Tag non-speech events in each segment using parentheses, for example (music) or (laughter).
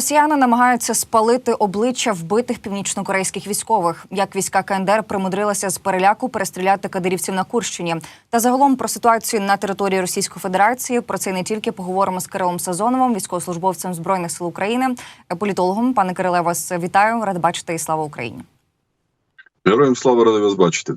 Росіяни намагаються спалити обличчя вбитих північнокорейських військових. Як війська КНДР примудрилися з переляку перестріляти кадирівців на Курщині. Та загалом про ситуацію на території Російської Федерації. Про це не тільки поговоримо з Кирилом Сазоновим, військовослужбовцем збройних сил України, політологом. Пане Кириле, вас вітаю. Рад бачити і слава Україні. Героям слава ради вас бачити.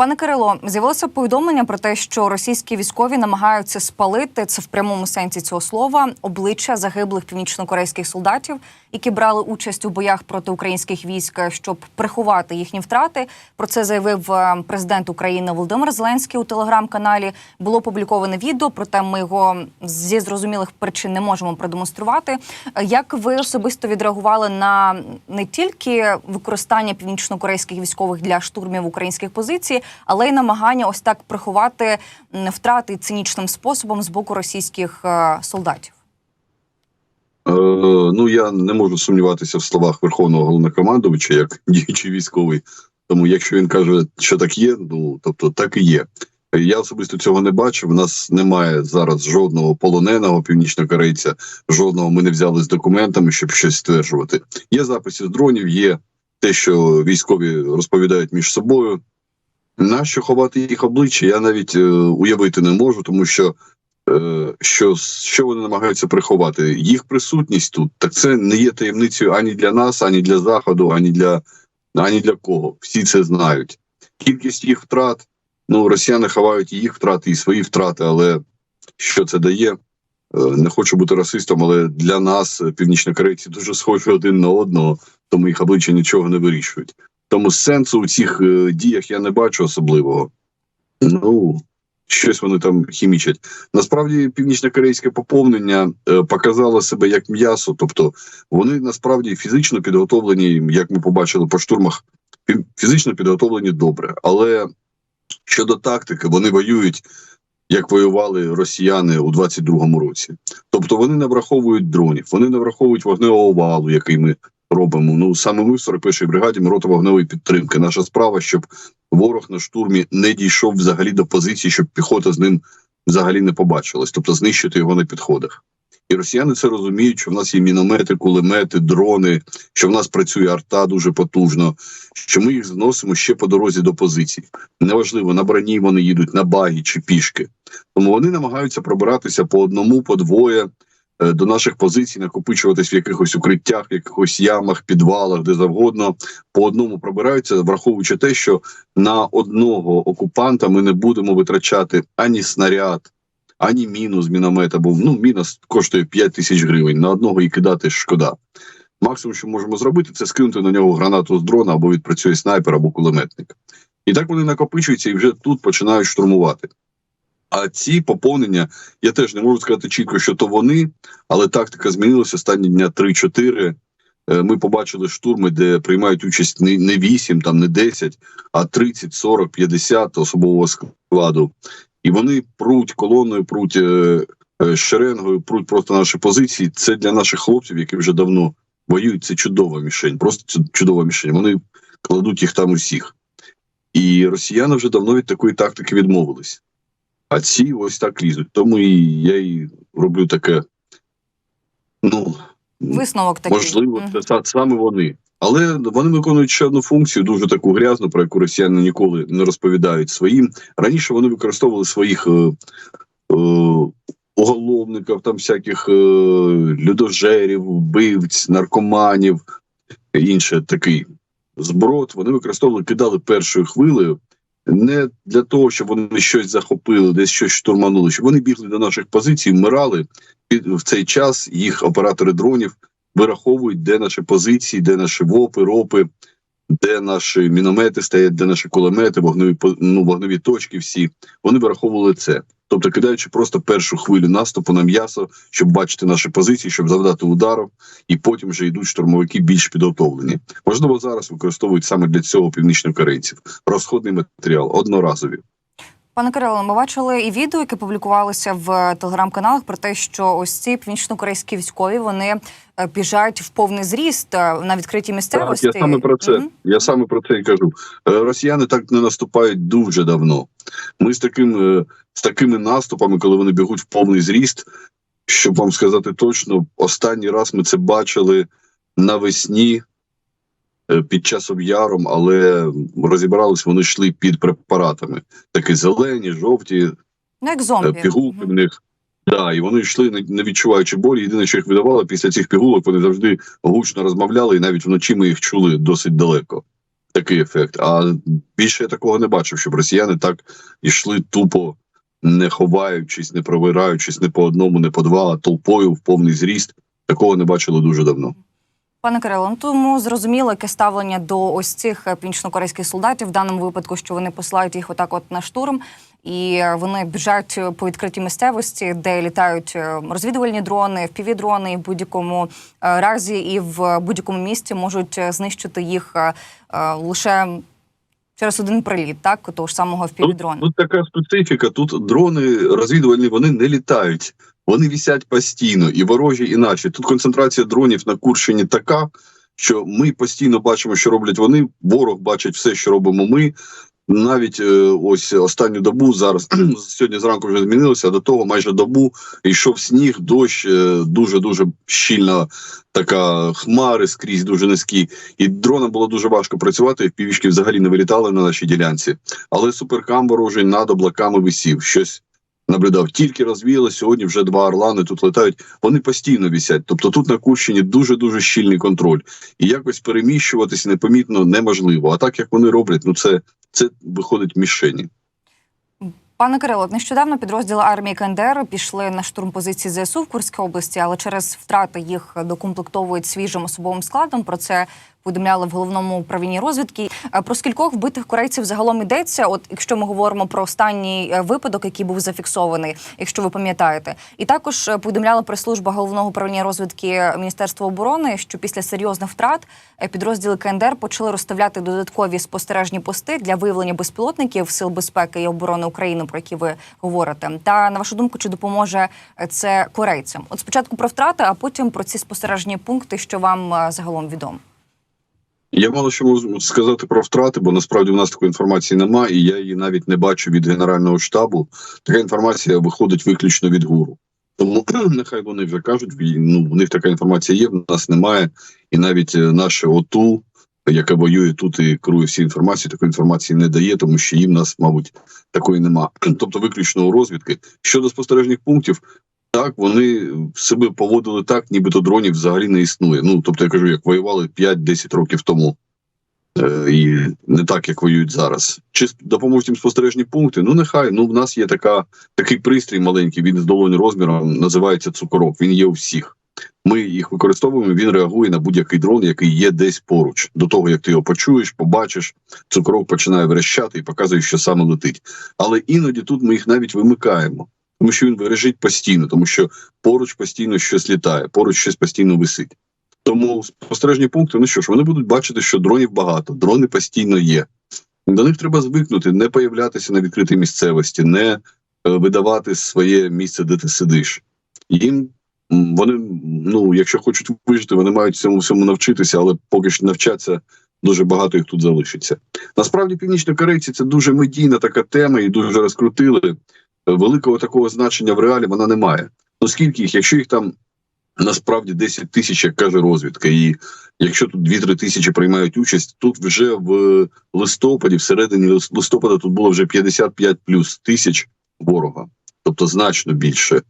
Пане Кирило, з'явилося повідомлення про те, що російські військові намагаються спалити це в прямому сенсі цього слова обличчя загиблих північнокорейських солдатів, які брали участь у боях проти українських військ, щоб приховати їхні втрати. Про це заявив е, президент України Володимир Зеленський у телеграм-каналі. Було опубліковане відео, проте ми його зі зрозумілих причин не можемо продемонструвати. Е, Як ви особисто відреагували на не тільки використання північнокорейських військових для штурмів українських позицій, але й намагання ось так приховати втрати цинічним способом з боку російських е, солдатів? Е, ну я не можу сумніватися в словах Верховного головнокомандувача як (laughs) діючий військовий. Тому, якщо він каже, що так є, ну тобто так і є. Я особисто цього не бачив. У нас немає зараз жодного полоненого північнокорейця, жодного ми не взяли з документами, щоб щось стверджувати. Є записи з дронів, є те, що військові розповідають між собою. Нащо ховати їх обличчя, я навіть е, уявити не можу, тому що е, що, що вони намагаються приховати? Їх присутність тут, так це не є таємницею ані для нас, ані для заходу, ані для ані для кого. Всі це знають. Кількість їх втрат. Ну, росіяни ховають і їх втрати, і свої втрати, але що це дає? Е, Не хочу бути расистом, але для нас е, північнокорейці дуже схожі один на одного, тому їх обличчя нічого не вирішують. Тому сенсу у цих е, діях я не бачу особливого. Ну, щось вони там хімічать. Насправді, північнокорейське поповнення е, показало себе як м'ясо, тобто вони насправді фізично підготовлені, як ми побачили по штурмах, фі- фізично підготовлені добре. Але щодо тактики, вони воюють. Як воювали росіяни у 22-му році, тобто вони не враховують дронів, вони не враховують вогневого валу, який ми робимо. Ну саме ми в 41-й бригаді рота вогневої підтримки. Наша справа, щоб ворог на штурмі не дійшов взагалі до позиції, щоб піхота з ним взагалі не побачилась, тобто знищити його на підходах. І росіяни це розуміють, що в нас є міномети, кулемети, дрони, що в нас працює арта дуже потужно, що ми їх зносимо ще по дорозі до позицій. Неважливо, на броні вони їдуть на багі чи пішки. Тому вони намагаються пробиратися по одному, по двоє до наших позицій, накопичуватись в якихось укриттях, якихось ямах, підвалах, де завгодно. По одному пробираються, враховуючи те, що на одного окупанта ми не будемо витрачати ані снаряд, ані міну з міномета, бо ну міна коштує 5 тисяч гривень. На одного і кидати шкода. Максимум, що можемо зробити, це скинути на нього гранату з дрона або відпрацює снайпер або кулеметник. І так вони накопичуються і вже тут починають штурмувати. А ці поповнення я теж не можу сказати чітко, що то вони, але тактика змінилася останні дня 3-4. Е, Ми побачили штурми, де приймають участь не, не 8, там не 10, а 30, 40, 50 особового складу. І вони пруть колоною, пруть е, е, шеренгою, пруть просто наші позиції. Це для наших хлопців, які вже давно воюють. Це чудова мішень, просто чудова мішень. Вони кладуть їх там усіх. І росіяни вже давно від такої тактики відмовились. А ці ось так лізуть. Тому і я і роблю таке. Ну, Висновок такий. можливо, це са- саме вони. Але вони виконують ще одну функцію, дуже таку грязну, про яку росіяни ніколи не розповідають своїм. Раніше вони використовували своїх е, е, уголовників, там всяких е, людожерів, вбивць, наркоманів, інше такий зброд. Вони використовували, кидали першою хвилею. Не для того, щоб вони щось захопили, десь щось штурманули, щоб вони бігли до наших позицій, вмирали. І в цей час їх оператори дронів вираховують, де наші позиції, де наші вопи, ропи, де наші міномети стоять, де наші кулемети, вогневі ну, вогневі точки. Всі вони вираховували це. Тобто, кидаючи просто першу хвилю наступу на м'ясо, щоб бачити наші позиції, щоб завдати удару, і потім вже йдуть штурмовики більш підготовлені. Можливо, зараз використовують саме для цього північнокорейців. Розходний матеріал одноразові. Пане Кирило, ми бачили і відео, які публікувалися в телеграм-каналах про те, що ось ці північно-корейські військові вони е, біжать в повний зріст е, на відкритій місцевості. Так, я саме про це. Мгм. Я саме про це і кажу. Е, Росіяни так не наступають дуже давно. Ми з таким е, з такими наступами, коли вони бігуть в повний зріст, щоб вам сказати точно, останній раз ми це бачили навесні е, під час об'яром, але розібрались, вони йшли під препаратами. Такі зелені, жовті, Ну, як е, зомбі. пігулки в них. Да, і вони йшли не відчуваючи болі. Єдине, що їх видавало після цих пігулок, вони завжди гучно розмовляли, і навіть вночі ми їх чули досить далеко. Такий ефект. А більше я такого не бачив, щоб росіяни так йшли тупо, не ховаючись, не провираючись не по одному, не по два, а толпою в повний зріст. Такого не бачили дуже давно. Пане Кирило, ну тому зрозуміло, яке ставлення до ось цих е, північнокорейських солдатів в даному випадку, що вони посилають їх отак, от на штурм, і е, вони біжать е, по відкритій місцевості, де літають розвідувальні дрони, впівдрони, і в будь-якому разі і в будь-якому місті можуть знищити їх лише через один приліт, так того ж самого Тут, впівдрона. тут така специфіка. Тут дрони розвідувальні вони не літають, вони вісять постійно, і ворожі, і наші. Тут концентрація дронів на Курщині така, що ми постійно бачимо, що роблять вони. Ворог бачить все, що робимо ми. Навіть е, ось останню добу зараз (clears throat) сьогодні зранку вже змінилося. До того майже добу йшов сніг, дощ, дуже дуже щільна така хмари скрізь дуже низькі. І дронам було дуже важко працювати. Півішки взагалі не вилітали на нашій ділянці. Але суперкам ворожий над облаками висів. Щось наблюдав. Тільки розвіяли сьогодні. Вже два орлани тут летають. Вони постійно вісять. Тобто тут на Курщині дуже дуже щільний контроль, і якось переміщуватись непомітно неможливо. А так як вони роблять, ну це, це виходить мішені. Пане Кирило, нещодавно підрозділи армії КНДР пішли на штурм позиції ЗСУ в Курській області, але через втрати їх докомплектовують свіжим особовим складом. Про це повідомляли в головному управлінні розвідки. Е, Про скількох вбитих корейців загалом йдеться. От якщо ми говоримо про останній е, випадок, який був зафіксований, якщо ви пам'ятаєте, і також е, повідомляла прес-служба головного управління розвідки Міністерства оборони, що після серйозних втрат підрозділи КНДР почали розставляти додаткові спостережні пости для виявлення безпілотників сил безпеки і оборони України, про які ви говорите. Та на вашу думку, чи допоможе це корейцям? От спочатку про втрати, а потім про ці спостережні пункти, що вам загалом відомо. Я мало що можу сказати про втрати, бо насправді в нас такої інформації немає, і я її навіть не бачу від генерального штабу. Така інформація виходить виключно від гуру. Тому (clears throat) нехай вони вже кажуть, ну в них така інформація є, в нас немає, і навіть е, наше ОТУ, яке воює тут і керує всі інформацією, такої інформації не дає, тому що їм нас, мабуть, такої нема. (clears throat) Тобто, виключно у розвідки. Щодо спостережних пунктів, так вони себе поводили так, нібито дронів взагалі не існує. Ну тобто, я кажу, як воювали 5-10 років тому. Е, І не так, як воюють зараз. Чи допоможуть їм спостережні пункти? Ну нехай. Ну в нас є така такий пристрій маленький, він з долоні розміром, називається цукорок. Він є у всіх. Ми їх використовуємо. Він реагує на будь-який дрон, який є десь поруч. До того як ти його почуєш, побачиш, цукорок починає верещати і показує, що саме летить. Але іноді тут ми їх навіть вимикаємо, тому що він бережить постійно, тому що поруч постійно щось літає, поруч щось постійно висить. Тому спостережні пункти, ну що ж, вони будуть бачити, що дронів багато, дрони постійно є. До них треба звикнути, не появлятися на відкритій місцевості, не е, видавати своє місце, де ти сидиш. Їм вони, ну, якщо хочуть вижити, вони мають цьому всьому навчитися, але поки що навчаться, дуже багато їх тут залишиться. Насправді, північнокорейці це дуже медійна така тема, і дуже розкрутили. Великого такого значення в реалі вона не має. Ну скільки їх, якщо їх там насправді 10 тисяч, як каже розвідка, і якщо тут 2-3 тисячі приймають участь, тут вже в листопаді, в середині листопада, тут було вже 55 плюс тисяч ворога, тобто значно більше.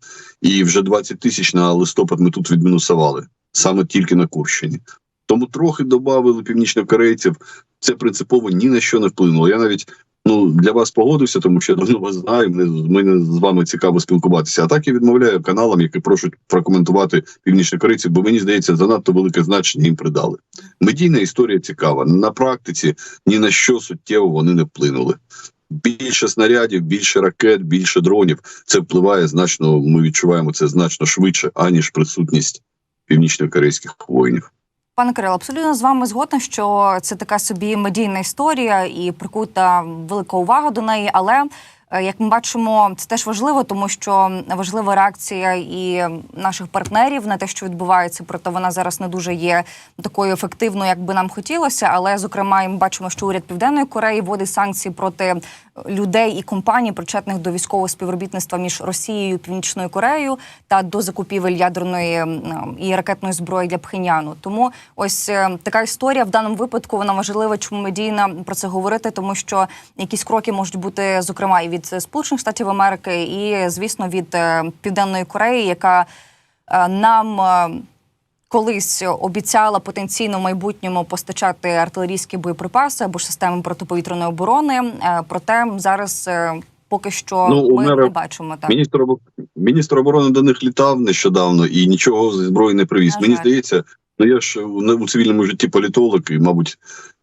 І вже 20 тисяч на листопад ми тут відмінусували саме тільки на Курщині. Тому трохи додали північнокорейців. Це принципово ні на що не вплинуло. Я навіть ну для вас погодився, тому що я давно вас знаю. Мені, з вами цікаво спілкуватися. А так я відмовляю каналам, які просять прокоментувати північнокорейців, бо мені здається, занадто велике значення їм придали. Медійна історія цікава. На практиці ні на що суттєво вони не вплинули. Більше снарядів, більше ракет, більше дронів. Це впливає значно. Ми відчуваємо це значно швидше, аніж присутність північнокорейських воїнів. Пане Кирило, абсолютно з вами згодна, що це така собі медійна історія і прикута велика увага до неї. Але Як ми бачимо, це теж важливо, тому що важлива реакція і наших партнерів на те, що відбувається, проте вона зараз не дуже є такою ефективною, як би нам хотілося. Але зокрема, ми бачимо, що уряд Південної Кореї вводить санкції проти людей і компаній, причетних до військового співробітництва між Росією і Північною Кореєю та до закупівель ядерної і ракетної зброї для Пхеняну. Тому ось е, така історія в даному випадку вона важлива, чому медійна про це говорити, тому що якісь кроки можуть бути зокрема і від Сполучених Штатів Америки, і звісно від е, Південної Кореї, яка е, нам. е, Колись обіцяла потенційно в майбутньому постачати артилерійські боєприпаси або ж системи протиповітряної оборони. Проте зараз поки що Ну, ми мера не бачимо так. Міністр міністр оборони до них літав нещодавно і нічого зі зброї не привіз. Мені здається, ну я ж у, цивільному житті політолог, і мабуть,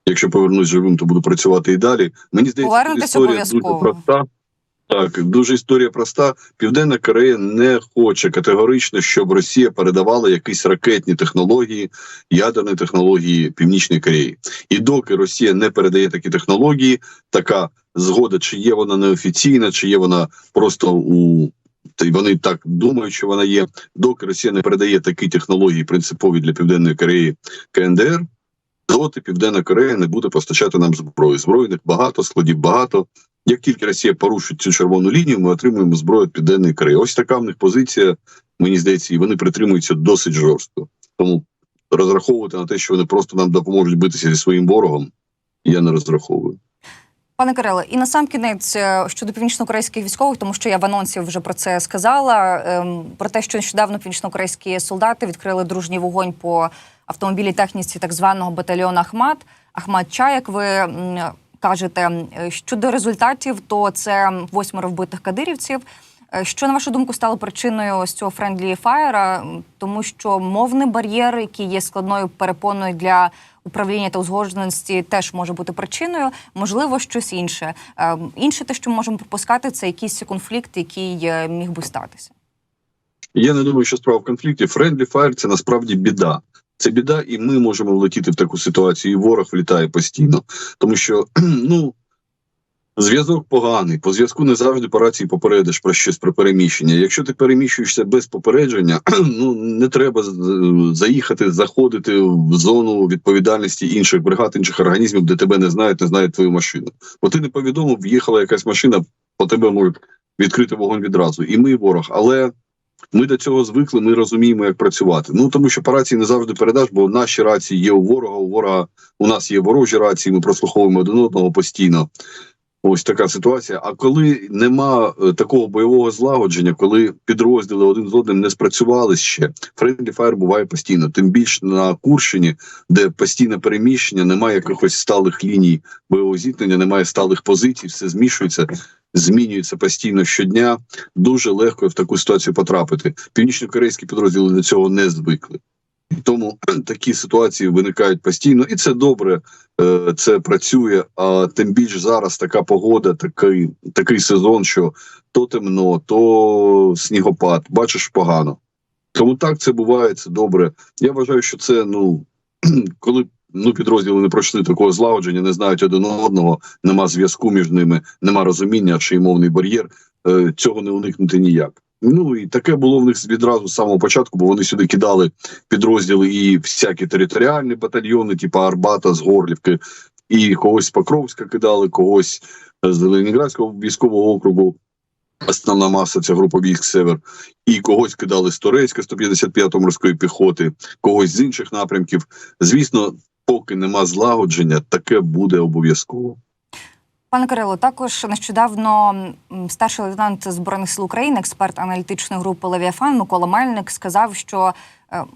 якщо повернусь живим, то буду працювати і далі. Мені здається, історія дуже обов'язково. проста. Так, дуже історія проста. Південна Корея не хоче категорично, щоб Росія передавала якісь ракетні технології, ядерні технології Північної Кореї. І доки Росія не передає такі технології, така згода, чи є вона неофіційна, чи є вона просто у вони так думають, що вона є. Доки Росія не передає такі технології принципові для Південної Кореї КНДР, доти Південна Корея не буде постачати нам зброю. Збройних багато, складів багато. Як тільки Росія порушить цю червону лінію, ми отримуємо зброю Південної Кореї. Ось така в них позиція, мені здається, і вони притримуються досить жорстко. Тому розраховувати на те, що вони просто нам допоможуть битися зі своїм ворогом, я не розраховую. Пане Кириле, і на сам кінець е, щодо північнокорейських військових, тому що я в анонсі вже про це сказала. ем, Про те, що нещодавно північнокорейські солдати відкрили дружній вогонь по автомобілій техніці так званого батальйону Ахмат. Ахмат Ча, як ви кажете, щодо результатів, то це восьмеро вбитих кадирівців. Е, Що на вашу думку стало причиною ось цього френдлі фаєра? Тому що мовний бар'єр, який є складною перепоною для управління та узгодженості, теж може бути причиною. Можливо, щось інше. Е, Інше те, що ми можемо припускати, це якийсь конфлікт, який е, міг би статися. Я не думаю, що справа в конфлікті. Friendly fire – це насправді біда. Це біда, і ми можемо влетіти в таку ситуацію. І ворог влітає постійно, тому що (clears throat) ну. Зв'язок поганий. По зв'язку не завжди по рації попередиш про щось про переміщення. Якщо ти переміщуєшся без попередження, (clears throat) ну не треба заїхати, заходити в зону відповідальності інших бригад, інших організмів, де тебе не знають, не знають твою машину. Бо ти не повідомив, в'їхала якась машина, по тебе можуть відкрити вогонь відразу. І ми ворог. Але ми до цього звикли, ми розуміємо, як працювати. Ну тому що по рації не завжди передаш, бо наші рації є у ворога. У ворога у нас є ворожі рації. Ми прослуховуємо один одного постійно. Ось така ситуація. А коли нема е, такого бойового злагодження, коли підрозділи один з одним не спрацювали ще, френдлі фаєр буває постійно. Тим більше на Курщині, де постійне переміщення, немає якихось сталих ліній бойового зіткнення, немає сталих позицій, все змішується, змінюється постійно щодня. Дуже легко в таку ситуацію потрапити. Північно-корейські підрозділи до цього не звикли. Тому (clears throat) такі ситуації виникають постійно, і це добре. е, Це працює. А тим більше зараз така погода, такий такий сезон, що то темно, то снігопад. Бачиш погано. Тому так це буває, це добре. Я вважаю, що це ну (clears throat) коли ну підрозділи не пройшли такого злагодження, не знають один одного, нема зв'язку між ними, нема розуміння, чи мовний бар'єр. е, Цього не уникнути ніяк. Ну і таке було в них відразу з самого початку, бо вони сюди кидали підрозділи і всякі територіальні батальйони, типу Арбата з Горлівки, і когось з Покровська кидали, когось з Ленінградського військового округу. Основна маса це група військ Север, і когось кидали з Торецька 155-го морської піхоти, когось з інших напрямків. Звісно, поки нема злагодження, таке буде обов'язково. Пане Кирило, також нещодавно старший лейтенант збройних сил України, експерт аналітичної групи Левіафан Микола Мельник сказав, що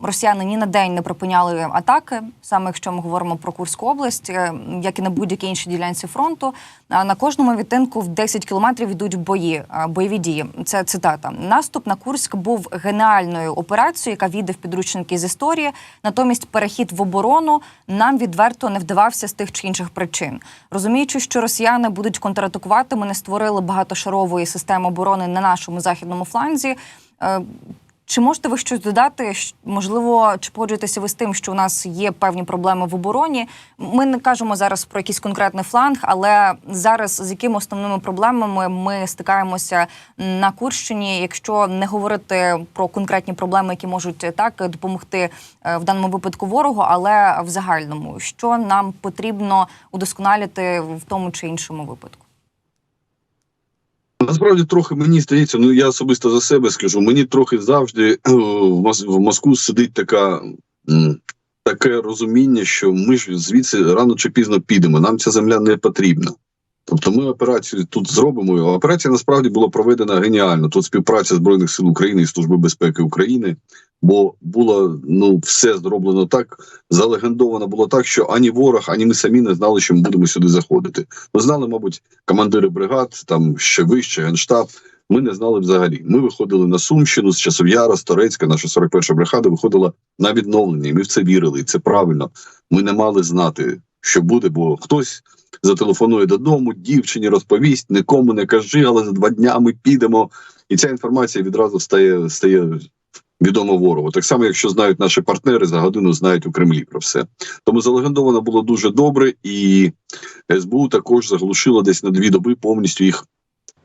росіяни ні на день не припиняли атаки, саме якщо ми говоримо про Курську область, е, як і на будь-якій іншій ділянці фронту. На кожному відтинку в 10 кілометрів йдуть бої, е, бойові дії. Це цитата. Наступ на Курськ був геніальною операцією, яка війде в підручники з історії. Натомість перехід в оборону нам відверто не вдавався з тих чи інших причин. Розуміючи, що росіяни будуть контратакувати, ми не створили багатошарової системи оборони на нашому західному фланзі. Чи можете ви щось додати? Можливо, чи погоджуєтеся ви з тим, що у нас є певні проблеми в обороні? Ми не кажемо зараз про якийсь конкретний фланг, але зараз з якими основними проблемами ми стикаємося на Курщині, якщо не говорити про конкретні проблеми, які можуть е, так допомогти е, в даному випадку ворогу, але в загальному, що нам потрібно удосконалити в тому чи іншому випадку? Насправді трохи мені здається, ну я особисто за себе скажу. Мені трохи завжди е, в мозку сидить така. Таке розуміння, що ми ж звідси рано чи пізно підемо. Нам ця земля не потрібна. Тобто ми операцію тут зробимо. Операція насправді була проведена геніально. Тут співпраця збройних сил України і Служби безпеки України, бо було ну все зроблено так. Залегендовано було так, що ані ворог, ані ми самі не знали, що ми будемо сюди заходити. Ми знали, мабуть, командири бригад, там ще вище, генштаб. Ми не знали взагалі. Ми виходили на Сумщину з часов Яра, з Торецька, наша 41-ша бригада виходила на відновлення. І ми в це вірили, і це правильно. Ми не мали знати, що буде, бо хтось зателефонує додому, дівчині розповість, нікому не кажи, але за два дня ми підемо. І ця інформація відразу стає, стає відома ворогу. Так само, якщо знають наші партнери, за годину знають у Кремлі про все. Тому залегендовано було дуже добре, і СБУ також заглушило десь на дві доби повністю їх.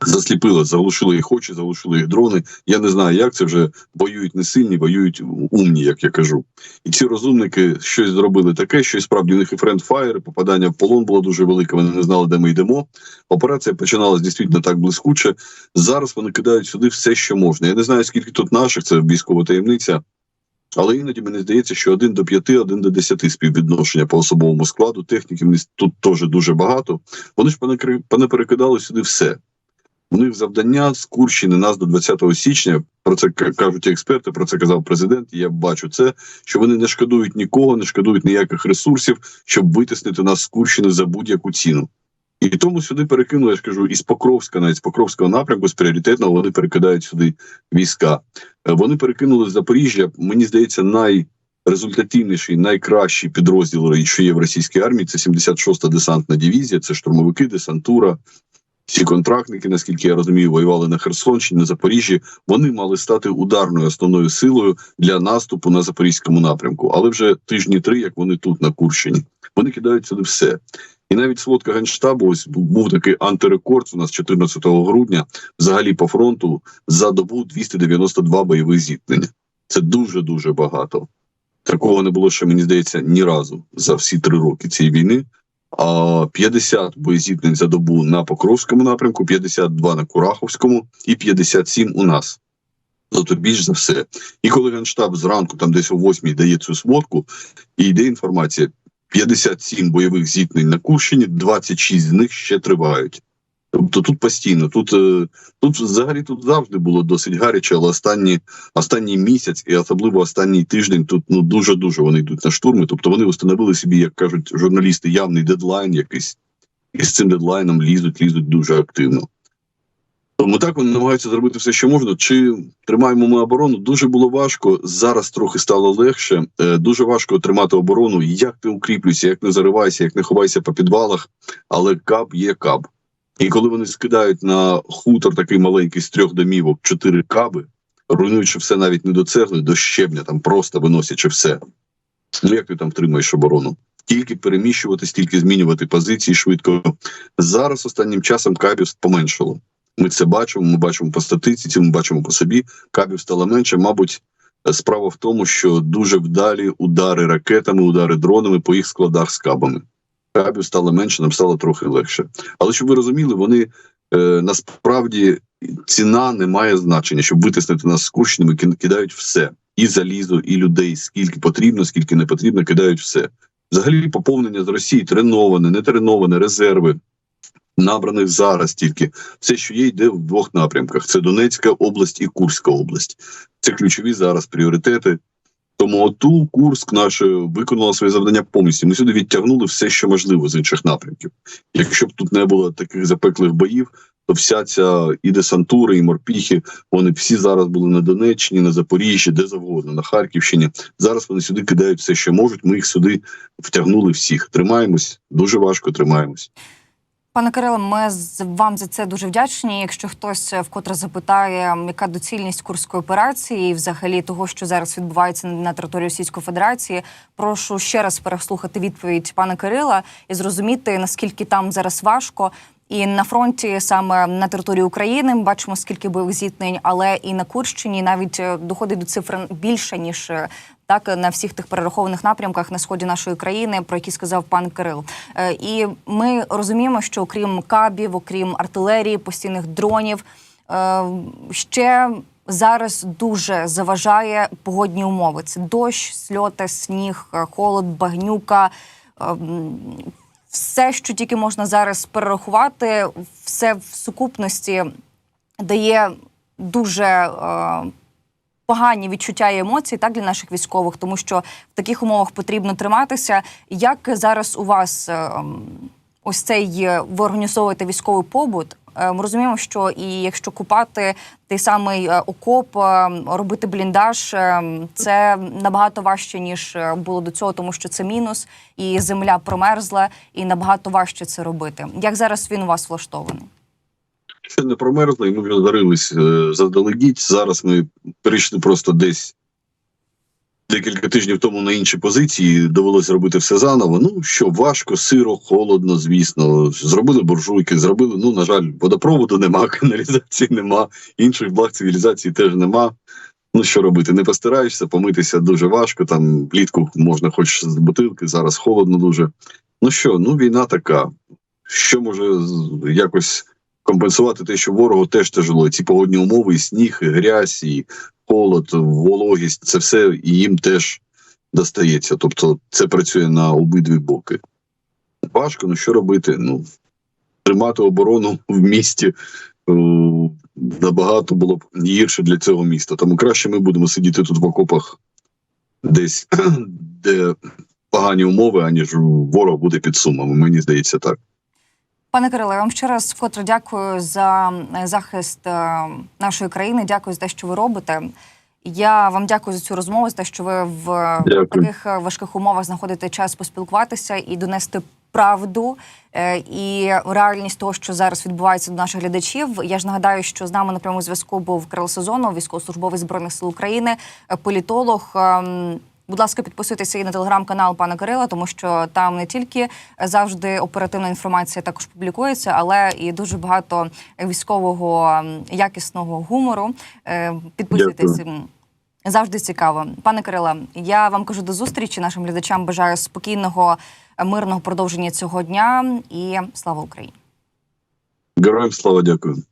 Засліпило, заглушили їх очі, заглушили їх дрони. Я не знаю, як це вже воюють не сильні, воюють умні, як я кажу. І ці розумники щось зробили таке, що і справді у них і френдфаєр, і попадання в полон було дуже велике. Вони не знали, де ми йдемо. Операція починалась дійсно так блискуче. Зараз вони кидають сюди все, що можна. Я не знаю, скільки тут наших, це військова таємниця. Але іноді мені здається, що один до п'яти, один до десяти співвідношення по особовому складу. Техніків мені тут теж дуже багато. Вони ж понаперекидали сюди все. У них завдання з Курщини нас до 20 січня. Про це кажуть експерти. Про це казав президент. Я бачу це, що вони не шкодують нікого, не шкодують ніяких ресурсів, щоб витиснити нас з Курщини за будь-яку ціну. І тому сюди перекинули, я ж кажу, із Покровська, навіть з Покровського напрямку, з пріоритетного вони перекидають сюди війська. Е, Вони перекинули Запоріжжя. Мені здається, найрезультативніший, найкращий підрозділ, що є в російській армії. Це 76-та десантна дивізія, це штурмовики, десантура. Всі контрактники, наскільки я розумію, воювали на Херсонщині, на Запоріжжі. Вони мали стати ударною основною силою для наступу на запорізькому напрямку. Але вже тижні три, як вони тут на Курщині, вони кидають сюди все. І навіть сводка генштабу, ось був такий антирекорд у нас 14 грудня. Взагалі по фронту за добу 292 бойових зіткнення. Це дуже дуже багато. Такого не було ще, мені здається, ні разу за всі три роки цієї війни. А 50 боєзіткнень за добу на Покровському напрямку, 52 на Кураховському і 57 у нас. Тобто більш за все. І коли Генштаб зранку, там десь о 8 дає цю сводку, і йде інформація: 57 бойових зіткнень на Курщині, 26 з них ще тривають. Тобто тут постійно, тут, е, тут взагалі тут завжди було досить гаряче, але останні, останній місяць і особливо останній тиждень тут ну дуже дуже вони йдуть на штурми. Тобто вони встановили собі, як кажуть журналісти, явний дедлайн якийсь, і з цим дедлайном лізуть, лізуть дуже активно. Тому так вони намагаються зробити все, що можна. Чи тримаємо ми оборону? Дуже було важко. Зараз трохи стало легше. Е, Дуже важко тримати оборону. Як не укріплюйся, як не заривайся, як не ховайся по підвалах, але каб є каб. І коли вони скидають на хутор такий маленький з трьох домівок чотири каби, руйнуючи все навіть не до цегли, до щебня, там просто виносячи все. Ну як ти там втримаєш оборону? Тільки переміщуватись, тільки змінювати позиції швидко. Зараз останнім часом кабів поменшало. Ми це бачимо. Ми бачимо по статистиці, ми бачимо по собі. Кабів стало менше. Мабуть, справа в тому, що дуже вдалі удари ракетами, удари дронами по їх складах з кабами. Кабів стало менше, нам стало трохи легше. Але щоб ви розуміли, вони е, насправді ціна не має значення, щоб витиснути нас з Курщинами, кидають все. І залізо, і людей, скільки потрібно, скільки не потрібно, кидають все. Взагалі, поповнення з Росії треноване, не треноване, резерви, набраних зараз тільки. Все, що є, йде в двох напрямках: це Донецька область і Курська область. Це ключові зараз пріоритети. Тому ОТУ, Курск наше виконало своє завдання повністю. Ми сюди відтягнули все, що можливо з інших напрямків. Якщо б тут не було таких запеклих боїв, то вся ця і десантура, і морпіхи, вони всі зараз були на Донеччині, на Запоріжжі, де завгодно, на Харківщині. Зараз вони сюди кидають все, що можуть. Ми їх сюди втягнули всіх. Тримаємось дуже важко, тримаємось. Пане Кирило, ми вам за це дуже вдячні. Якщо хтось е, вкотре запитає, яка доцільність курської операції і взагалі того, що зараз відбувається на території Російської Федерації, прошу ще раз переслухати відповідь пана Кирила і зрозуміти наскільки там зараз важко. І на фронті, саме на території України, ми бачимо скільки бойових зіткнень, але і на Курщині навіть е, доходить до цифр більше ніж е, так на всіх тих перерахованих напрямках на сході нашої країни, про які сказав пан Кирил. Е, І ми розуміємо, що окрім кабів, окрім артилерії, постійних дронів, е, ще зараз дуже заважає погодні умови. Це дощ, сльоти, сніг, е, холод, багнюка. Все, що тільки можна зараз перерахувати, все в сукупності дає дуже погані відчуття і емоції так для наших військових, тому що в таких умовах потрібно триматися. Як зараз у вас е, ось цей ви організовуєте військовий побут? Ми розуміємо, що і якщо купати той самий е, окоп, е, робити бліндаж, це набагато важче ніж е, було до цього, тому що це мінус, і земля промерзла, і набагато важче це робити. Як зараз він у вас влаштований? Ще не промерзли, і ми вже зарились е, заздалегідь. Зараз ми перейшли просто десь декілька тижнів тому на інші позиції. Довелося робити все заново. Ну що важко, сиро, холодно, звісно. Зробили буржуйки, зробили. Ну на жаль, водопроводу нема, (laughs) каналізації нема, інших благ цивілізації теж нема. Ну що робити? Не постараєшся, помитися дуже важко. Там влітку можна, хоч з бутилки, зараз холодно дуже. Ну що, ну війна така. Що може якось компенсувати те, що ворогу теж тяжело. Ці погодні умови, і сніг, і грязь, і холод, вологість це все їм теж достається. Тобто це працює на обидві боки. Важко, ну що робити? Ну, тримати оборону в місті е, набагато було б гірше для цього міста. Тому краще ми будемо сидіти тут в окопах десь, (clears throat) де погані умови, аніж ворог буде під сумами. Мені здається так. Пане Кириле, я вам ще раз вкотре дякую за е, захист е, нашої країни. Дякую за те, що ви робите. Я вам дякую за цю розмову, за те, що ви в Дякую. таких е, важких умовах знаходите час поспілкуватися і донести правду і реальність того, що зараз відбувається до наших глядачів. Я ж нагадаю, що з нами на прямому зв'язку був Кирил Сезонов, військовослужбовець збройних сил України, політолог. Будь ласка, підписуйтеся і на телеграм-канал пана Кирила, тому що там не тільки завжди оперативна інформація також публікується, але і дуже багато військового якісного гумору. Е, Підписуйтесь. Завжди цікаво. Пане Кириле, я вам кажу до зустрічі. Нашим глядачам бажаю спокійного, мирного продовження цього дня і слава Україні. Героям слава дякую.